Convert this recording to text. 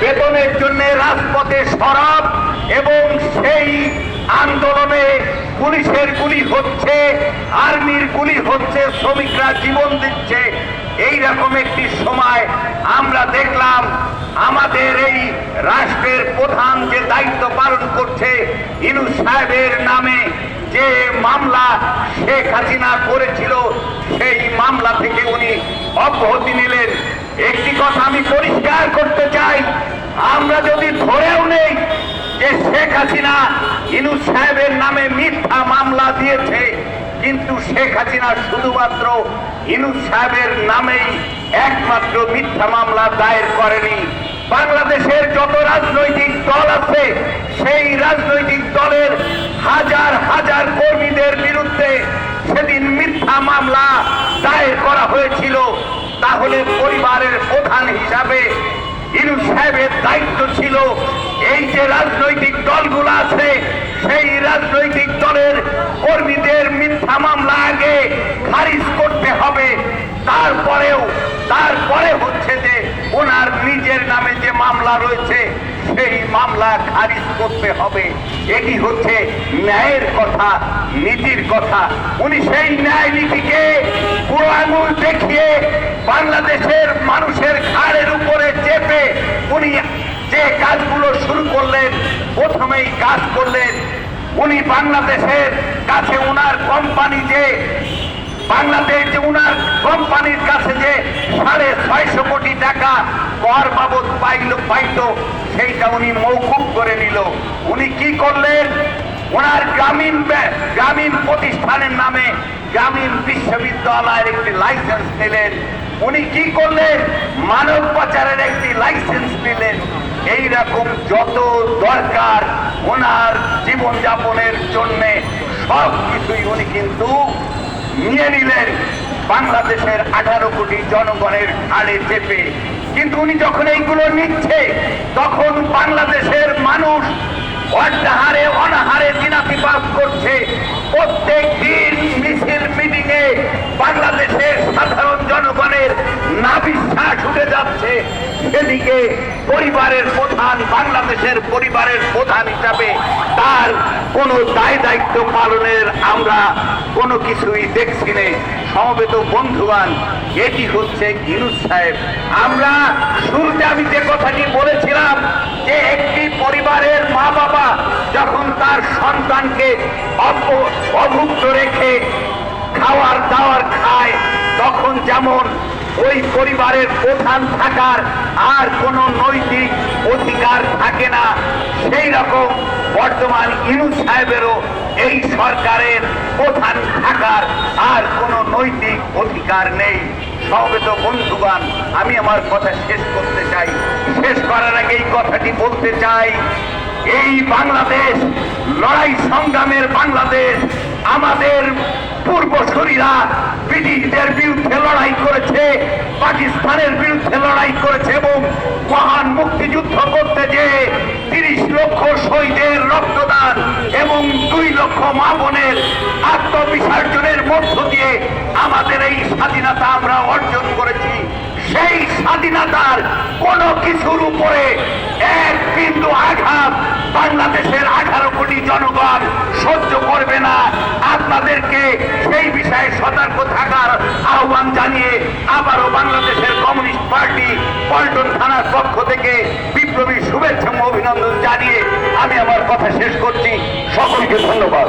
বেতনের জন্য রাজপথে সরব এবং সেই আন্দোলনে পুলিশের গুলি হচ্ছে, আর্মির গুলি হচ্ছে, শ্রমিকরা জীবন দিচ্ছে। এই রকম একটি সময় আমরা দেখলাম আমাদের এই রাষ্ট্রের প্রধান যে দায়িত্ব পালন করছে, ইনু সাহেবের নামে যে মামলা শেখ হাসিনা করেছিল, সেই মামলা থেকে উনি অব্যাহতি নিলেন। একটি কথা আমি পরিষ্কার করতে চাই। আমরা যদি ধরেও নেই যে শেখ হাসিনা ইনুস সাহেবের নামে মিথ্যা মামলা দিয়েছে, কিন্তু শেখ হাসিনা শুধুমাত্র ইনুস সাহেবের নামেই একমাত্র মিথ্যা মামলা দায়ের করেনি। বাংলাদেশের যত রাজনৈতিক দল আছে, সেই রাজনৈতিক দলের হাজার হাজার কর্মীদের বিরুদ্ধে সেদিন মিথ্যা মামলা দায়ের করা হয়েছিল। তাহলে পরিবারের প্রধান হিসাবে ইনু সাহেবের দায়িত্ব ছিল, এই যে রাজনৈতিক দলগুলো আছে, সেই রাজনৈতিক দলের কর্মীদের মিথ্যা মামলা আগে খারিজ করতে হবে। তারপরেও, তারপরে হচ্ছে যে ওনার নিজের নামে যে মামলা রয়েছে, সেই মামলা খারিজ করতে হবে। এটি হচ্ছে ন্যায়ের কথা, নীতির কথা। উনি সেই ন্যায় নীতিকে আঙুল দেখিয়ে বাংলাদেশের মানুষের ঘাড়ের উপরে চেপে উনি যে কাজগুলো শুরু করলেন, প্রথমেই কাজ করলেন উনি বাংলাদেশের কাছে ওনার কোম্পানি যে, বাংলাদেশ যে উনার কোম্পানির কাছে যে সাড়ে ছয়শো কোটি টাকা কর বাবদ পাইল, পাইত, সেইটা উনি মৌকুব করে নিল। উনি কি করলেন? ওনার গ্রামীণ গ্রামীণ প্রতিষ্ঠানের নামে গ্রামীণ বিশ্ববিদ্যালয়ের একটি লাইসেন্স নিলেন। উনি কি করলেন? মানব পাচারের একটি লাইসেন্স নিলেন। এই রকম যত দরকার ওনার জীবনযাপনের জন্যে সব কিছুই উনি কিন্তু নিয়ে নিলেন বাংলাদেশের আঠারো কোটি জনগণের ঘাড়ে চেপে। কিন্তু উনি যখন এইগুলো নিচ্ছে, তখন বাংলাদেশের মানুষ অর্ধাহারে, অনাহারে দিনাতিপাত করছে। প্রত্যেক দিন মিছিল মিটিং এ বাংলাদেশের সাধারণ জনগণের নাবিশ্বাস উঠে যাচ্ছে। সেদিকে পরিবারের প্রধান, বাংলাদেশের পরিবারের প্রধান হিসাবে তার কোনো দায় দায়িত্ব পালনের আমরা কোনো কিছুই দেখছি না। সমবেত বন্ধুবান এটি হচ্ছে গিনুস সাহেব। আমরা শুরুতে আমি যে কথাটি বলেছিলাম যে একটি পরিবারের মা বাবা যখন তার যেমন ওই পরিবারের প্রধান থাকার আর কোনো নৈতিক অধিকার থাকে না, সেই রকম বর্তমান ইনু সাহেবেরও এই সরকারের প্রধান থাকার আর কোনো নৈতিক অধিকার নেই। সমবেত বন্ধুগান আমি আমার কথা শেষ করতে চাই। শেষ করার আগে এই কথাটি বলতে চাই, এই বাংলাদেশ লড়াই সংগ্রামের বাংলাদেশ ব্রিটিশদের বিরুদ্ধে লড়াই করেছে, পাকিস্তানের বিরুদ্ধে লড়াই করেছে এবং মহান মুক্তিযুদ্ধ করতে যে তিরিশ লক্ষ শহীদের রক্তদান এবং দুই লক্ষ মা বোনের আত্মবিসর্জনের মধ্য দিয়ে আমাদের এই স্বাধীনতা আমরা অর্জন করেছি। সেই স্বাধীনতার কোন কিছুর উপরে এক বিন্দু আঘাত বাংলাদেশের আঠারো কোটি জনগণ সহ্য করবে না। সেই বিষয়ে সতর্ক থাকার আহ্বান জানিয়ে আবারও বাংলাদেশের কমিউনিস্ট পার্টি পল্টন থানার পক্ষ থেকে বিপ্লবী শুভেচ্ছা অভিনন্দন জানিয়ে আমি আমার কথা শেষ করছি। সকলকে ধন্যবাদ।